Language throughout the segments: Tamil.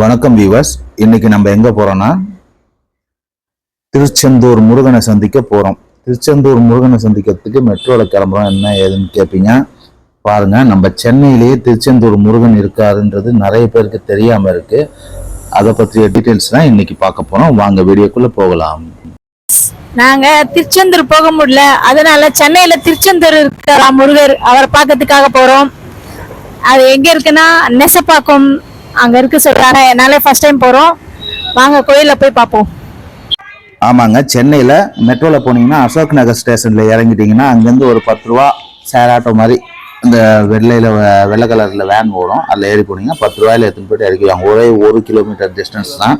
வணக்கம் வீவர்ஸ் இன்னைக்கு நம்ம எங்க போறோம்னா திருச்செந்தூர் முருகனை சந்திக்க போறோம். திருச்செந்தூர் முருகனை சந்திக்கிறதுக்கு மெட்ரோல கிளம்புறோம். என்ன ஏதுன்னு கேட்பீங்க பாருங்க நம்ம சென்னையிலேயே திருச்செந்தூர் முருகன் இருக்காருன்றது நிறைய பேருக்கு தெரியாம இருக்கு. அதை பற்றிய டீட்டெயில்ஸ் தான் இன்னைக்கு பார்க்க போறோம். வாங்க வீடியோக்குள்ள போகலாம். நாங்க திருச்செந்தூர் போக முடியல. அதனால சென்னையில திருச்செந்தூர் இருக்கிற முருகர் அவரை பார்க்கறதுக்காக போறோம். அது எங்க இருக்குன்னா நெசப்பாக்கம் அங்க இருக்க சொல்றாங்க என்னாலே ஃபர்ஸ்ட் டைம் போறோம். வாங்க கோயிலில் போய் பார்ப்போம். ஆமாங்க சென்னையில மெட்ரோல போனீங்கன்னா அசோக் நகர் ஸ்டேஷன்ல இறங்கிட்டீங்கன்னா அங்கேருந்து ஒரு பத்து ரூபா சேர் ஆட்டோ மாதிரி இந்த வெள்ளையில வ- வெள்ளை கலர்ல வேன் ஓடும். அதில் ஏறி போனீங்கன்னா பத்து ரூபாயில எடுத்துன்னு போயிட்டு இறக்கிவாங்க ஒரே ஒரு கிலோமீட்டர் டிஸ்டன்ஸ் தான்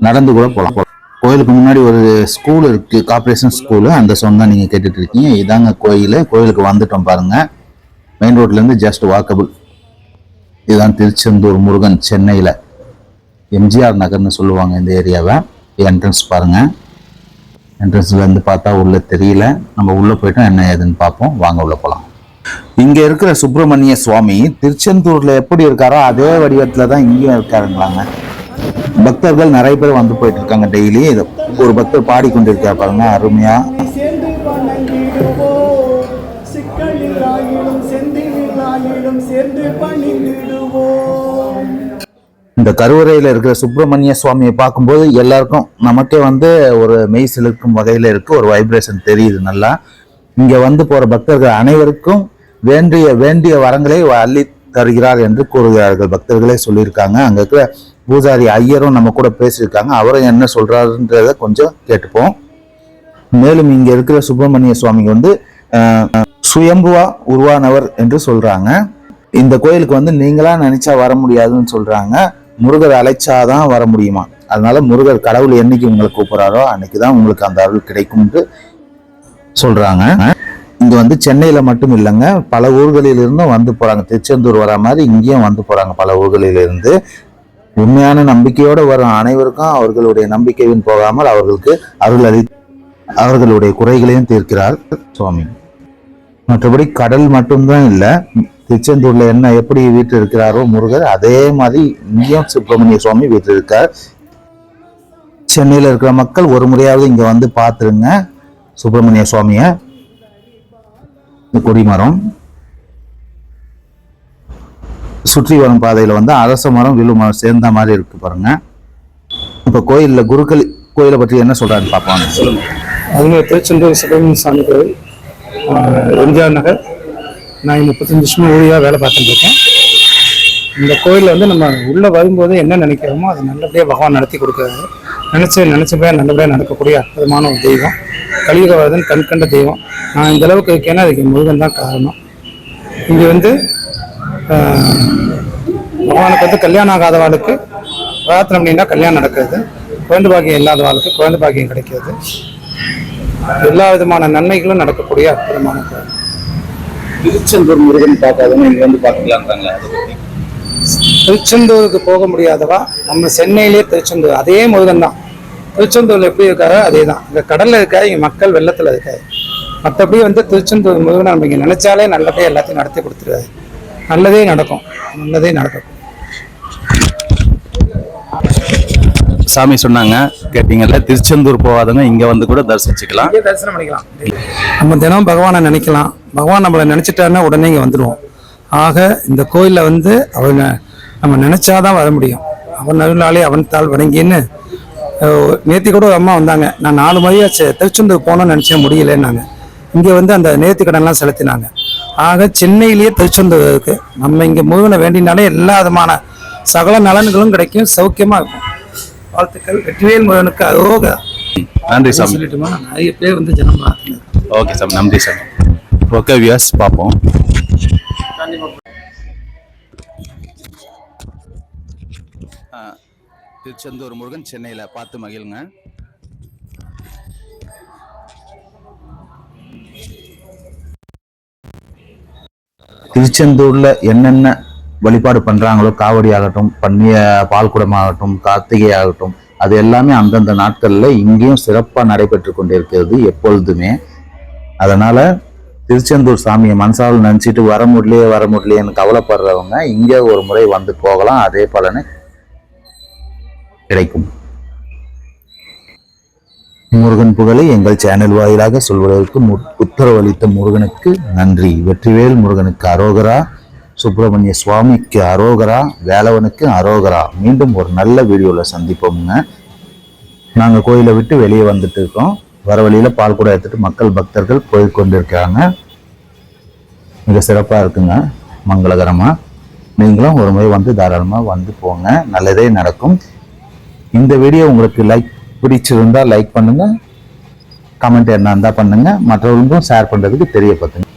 நடந்து கூட போகலாம். கோயிலுக்கு முன்னாடி ஒரு ஸ்கூல் இருக்கு கார்பரேஷன் ஸ்கூலு அந்த சொன்ன தான் நீங்க கேட்டுட்டு இருக்கீங்க. இதாங்க கோயில். கோயிலுக்கு வந்துட்டோம் பாருங்க. மெயின் ரோட்ல இருந்து ஜஸ்ட் வாக்கபிள் இதுதான் திருச்செந்தூர் முருகன் சென்னையில் எம்ஜிஆர் நகர்னு சொல்லுவாங்க இந்த ஏரியாவை. என்ட்ரன்ஸ் பாருங்கள் என்ட்ரன்ஸ்லேருந்து பார்த்தா உள்ளே தெரியல. நம்ம உள்ளே போயிட்டோம் என்ன ஏதுன்னு பார்ப்போம். வாங்க உள்ளே போகலாம் இங்கே இருக்கிற சுப்பிரமணிய சுவாமி திருச்செந்தூரில் எப்படி இருக்காரோ அதே வடிவத்தில் தான் இங்கேயும் இருக்காருங்களாங்க. பக்தர்கள் நிறைய பேர் வந்து போயிட்டு இருக்காங்க டெய்லி. ஒரு பக்தர் பாடிக்கொண்டிருக்கார் பாருங்க அருமையாக செந்திலில் சேர்ந்து பணிந்திடுவோம். இந்த கருவறையில் இருக்கிற சுப்பிரமணிய சுவாமியை பார்க்கும்போது எல்லாருக்கும் நமக்கே வந்து ஒரு மெய் சிலிர்க்கும் வகையில் இருக்குது ஒரு வைப்ரேஷன் தெரியுது நல்லா. இங்கே வந்து போகிற பக்தர்கள் அனைவருக்கும் வேண்டிய வேண்டிய வரங்களை அள்ளி தருகிறார் என்று கூறுகிறார்கள். பக்தர்களே சொல்லியிருக்காங்க. அங்கே இருக்கிற பூஜாரி ஐயரும் நம்ம கூட பேசியிருக்காங்க. அவரும் என்ன சொல்கிறாருன்றத கொஞ்சம் கேட்டுப்போம். மேலும் இங்கே இருக்கிற சுப்பிரமணிய சுவாமி வந்து சுயம்புவா உருவானவர் என்று சொல்றாங்க. இந்த கோயிலுக்கு வந்து நீங்களா நினைச்சா வர முடியாதுன்னு சொல்றாங்க. முருகர் அழைச்சாதான் வர முடியுமா? அதனால முருகர் கடவுள் என்னைக்கு உங்களை கூப்பிடுறாரோ அன்னைக்கு தான் உங்களுக்கு அந்த அருள் கிடைக்கும்னு சொல்றாங்க. இங்க வந்து சென்னையில மட்டும் இல்லைங்க பல ஊர்களிலிருந்தும் வந்து போறாங்க. திருச்செந்தூர் வர மாதிரி இங்கேயும் வந்து போறாங்க பல ஊர்களிலிருந்து. உண்மையான நம்பிக்கையோடு வரும் அனைவருக்கும் அவர்களுடைய நம்பிக்கையின் போகாமல் அவர்களுக்கு அருள் அளி அவர்களுடைய குறைகளையும் தீர்க்கிறார் சுவாமி. மற்றபடி கடல் மட்டும்தான் இல்ல திருச்செந்தூர்ல என்ன எப்படி வீட்டு இருக்கிறாரோ முருகர் அதே மாதிரி இங்கேயும் சுப்பிரமணிய சுவாமி வீட்டு இருக்கார் சென்னையில இருக்கிற மக்கள் ஒரு முறையாவது இங்க வந்து பார்த்துருங்க சுப்பிரமணிய சுவாமிய. இந்த கொடிமரம் சுற்றி வரும் பாதையில வந்து அரச மரம் வில்லு மரம் சேர்ந்த மாதிரி இருக்கு பாருங்க. இப்ப கோயில்ல குருக்கள் கோயிலை பற்றி என்ன சொல்றாருன்னு பார்ப்போம். சொல்லுங்க திருச்செந்தூர் சுப்பிரமணிய சாமி கோயில். எம்ஜிஆர் நகர். நான் இங்க முப்பத்தஞ்சு வருஷமா ஊழியாக வேலை பார்த்துட்டு இருக்கேன். இந்த கோயிலில் வந்து நம்ம உள்ளே வரும்போது என்ன நினைக்கிறோமோ அதை நல்லபடியாக பகவான் நடத்தி கொடுக்குறாரு. நினச்ச நினச்சபடியாக நல்லபடியாக நடக்கக்கூடிய அற்புதமான ஒரு தெய்வம். கலியுக வரதன் கண் கண்ட தெய்வம். நான் இந்த அளவுக்கு இருக்கேன்னா அதுக்கு முருகன் தான் காரணம். இங்கே வந்து பகவானுக்கு வந்து கல்யாணம் ஆகாதவாளுக்கு பிரார்த்தனை பண்ணினா கல்யாணம் நடக்கிறது குழந்தை பாக்கியம் இல்லாதவாளுக்கு குழந்தை பாக்கியம் கிடைக்கிறது எல்லா விதமான நன்மைகளும் நடக்கக்கூடிய அற்புதமான கோயில். திருச்செந்தூர் முருகன் பார்க்காதவங்க இங்க வந்து பத்தி திருச்செந்தூருக்கு போக முடியாதவா? நம்ம சென்னையிலே திருச்செந்தூர் அதே முருகன் தான் திருச்செந்தூர்ல எப்படி இருக்காரோ அதே தான் இங்க கடல்ல இருக்காரு இங்க மக்கள் வெள்ளத்துல இருக்காரு. மற்றபடி வந்து திருச்செந்தூர் முருகனை நம்ம இங்க நினைச்சாலே நல்லபடியா எல்லாத்தையும் நடத்தி கொடுத்துருவாரு. நல்லதே நடக்கும். நல்லதே நடக்கும். சாமி சொன்னாங்க கேட்டீங்கல்ல திருச்செந்தூர் போகாதவங்க இங்க வந்து கூட தரிசிச்சுக்கலாம். இங்கே தரிசனம் பண்ணிக்கலாம். நம்ம தினம் பகவானை நினைக்கலாம். பகவான் நம்மளை நினைச்சிட்டாருன்னா உடனே இங்கே வந்துடுவோம் ஆக இந்த கோயிலில் வந்து அவங்க நம்ம நினைச்சாதான் வர முடியும். அவன் அருளாலே அவன் தாள் வணங்கின்னு நேத்தி கூட ஒரு அம்மா வந்தாங்க. நான் நாலு முறையாச்சு திருச்செந்தூர் போகணும்னு நினச்சேன் முடியலன்னாங்க இங்கே வந்து அந்த நேர்த்தி கடன்லாம் செலுத்தினாங்க. ஆக சென்னையிலேயே திருச்செந்தூர் இருக்கு நம்ம இங்கே முருகனை வேண்டினாலே எல்லா விதமான சகல நலன்களும் கிடைக்கும் சௌக்கியமாக இருக்கும். வாழ்த்துக்கள். வெற்றிவேல் முருகனுக்கு அரோக. நன்றி சாமி. சொல்லிட்டுமா? நிறைய பேர் வந்து ஜனம் ஓகே சாமி நன்றி சாமி. ஓகே வியர்ஸ் பார்ப்போம். திருச்செந்தூர் முருகன் சென்னையில் பார்த்து மகிழுங்க. திருச்செந்தூர்ல என்னென்ன வழிபாடு பண்றாங்களோ காவடி ஆகட்டும் பன்னிய பால்குடம் ஆகட்டும் கார்த்திகை ஆகட்டும் அது எல்லாமே அந்தந்த நாட்கள்ல இங்கேயும் சிறப்பா நடைபெற்று கொண்டிருக்கிறது எப்பொழுதுமே. அதனால திருச்செந்தூர் சாமியை மனசால் நினச்சிட்டு வர முடியலையே வர முடியலையேன்னு கவலைப்படுறவங்க இங்கே ஒரு முறை வந்து போகலாம். அதே பலனை கிடைக்கும். முருகன் புகழை எங்கள் சேனல் வாயிலாக சொல்வதற்கு உத்தரவளித்த முருகனுக்கு நன்றி. வெற்றிவேல் முருகனுக்கு அரோகரா. சுப்பிரமணிய சுவாமிக்கு அரோகரா வேலவனுக்கு அரோகரா. மீண்டும் ஒரு நல்ல வீடியோவில் சந்திப்போம்ங்க. நாங்கள் கோயிலை விட்டு வெளியே வந்துட்டு இருக்கோம். வர வழியில் பால் கூட எடுத்துட்டு மக்கள் பக்தர்கள் போய் கொண்டிருக்காங்க மிக சிறப்பாக இருக்குங்க. மங்களகரமாக நீங்களும் ஒரு முறை வந்து தாராளமாக வந்து போங்க. நல்லதே நடக்கும். இந்த வீடியோ உங்களுக்கு லைக் பிடிச்சிருந்தா லைக் பண்ணுங்கள் கமெண்ட் என்ன இருந்தால் பண்ணுங்கள் மற்றவங்களுக்கும் ஷேர் பண்ணுறதுக்கு தெரியப்படுத்துங்க.